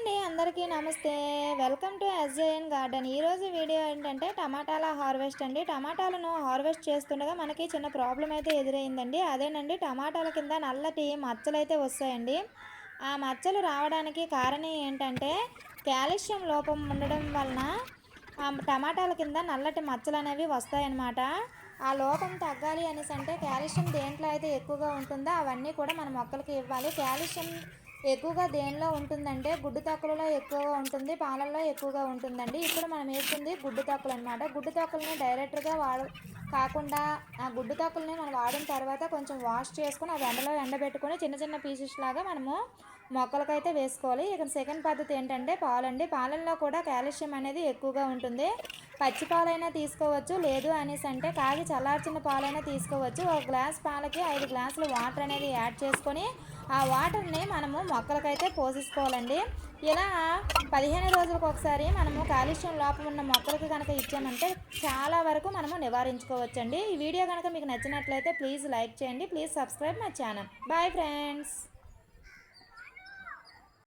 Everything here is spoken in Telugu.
అండి అందరికీ నమస్తే. Welcome to S J N garden. ఈరోజు వీడియో ఏంటంటే టమాటాల హార్వెస్ట్ అండి. టమాటాలను హార్వెస్ట్ చేస్తుండగా మనకి చిన్న ప్రాబ్లం అయితే ఎదురైందండి. అదేనండి టమాటాల కింద నల్లటి మచ్చలు అయితే వస్తాయండి. ఆ మచ్చలు రావడానికి కారణం ఏంటంటే కాల్షియం లోపం ఉండడం వలన ఆ టమాటాల కింద నల్లటి మచ్చలు అనేవి వస్తాయన్నమాట. ఆ లోపం తగ్గాలి అనేసి అంటే కాల్షియం దేంట్లో అయితే ఎక్కువగా ఉంటుందో అవన్నీ కూడా మన మొక్కలకి ఇవ్వాలి. కాల్షియం ఎక్కువగా దేనిలో ఉంటుందంటే గుడ్డు తొక్కలలో ఎక్కువగా ఉంటుంది పాలల్లో ఎక్కువగా ఉంటుందండి. ఇప్పుడు మనం వేస్తుంది గుడ్డు తొక్కలు అనమాట గుడ్డు తొక్కలని డైరెక్ట్గా వాడ కాకుండా ఆ గుడ్డు తొక్కలని మనం వాడిన తర్వాత కొంచెం వాష్ చేసుకొని అవి ఎండలో ఎండబెట్టుకొని చిన్న చిన్న పీసెస్ లాగా మనము మొక్కలకైతే వేసుకోవాలి. ఇక సెకండ్ పద్ధతి ఏంటంటే పాలండి. పాలల్లో కూడా కాల్షియం అనేది ఎక్కువగా ఉంటుంది. పచ్చి పాలైనా తీసుకోవచ్చు లేదు అనేసి అంటే కాగి చల్లార్చిన పాలైనా తీసుకోవచ్చు. ఒక గ్లాస్ పాలకి ఐదు గ్లాసులు వాటర్ అనేది యాడ్ చేసుకొని ఆ వాటర్ని మనము మొక్కలకైతే పోసేసుకోవాలండి. ఇలా పదిహేను రోజులకు ఒకసారి మనము కాలుష్యం లోపం ఉన్న మొక్కలకు కనుక ఇచ్చామంటే చాలా వరకు మనము నివారించుకోవచ్చండి. ఈ వీడియో కనుక మీకు నచ్చినట్లయితే ప్లీజ్ లైక్ చేయండి. Please subscribe my channel. Bye friends.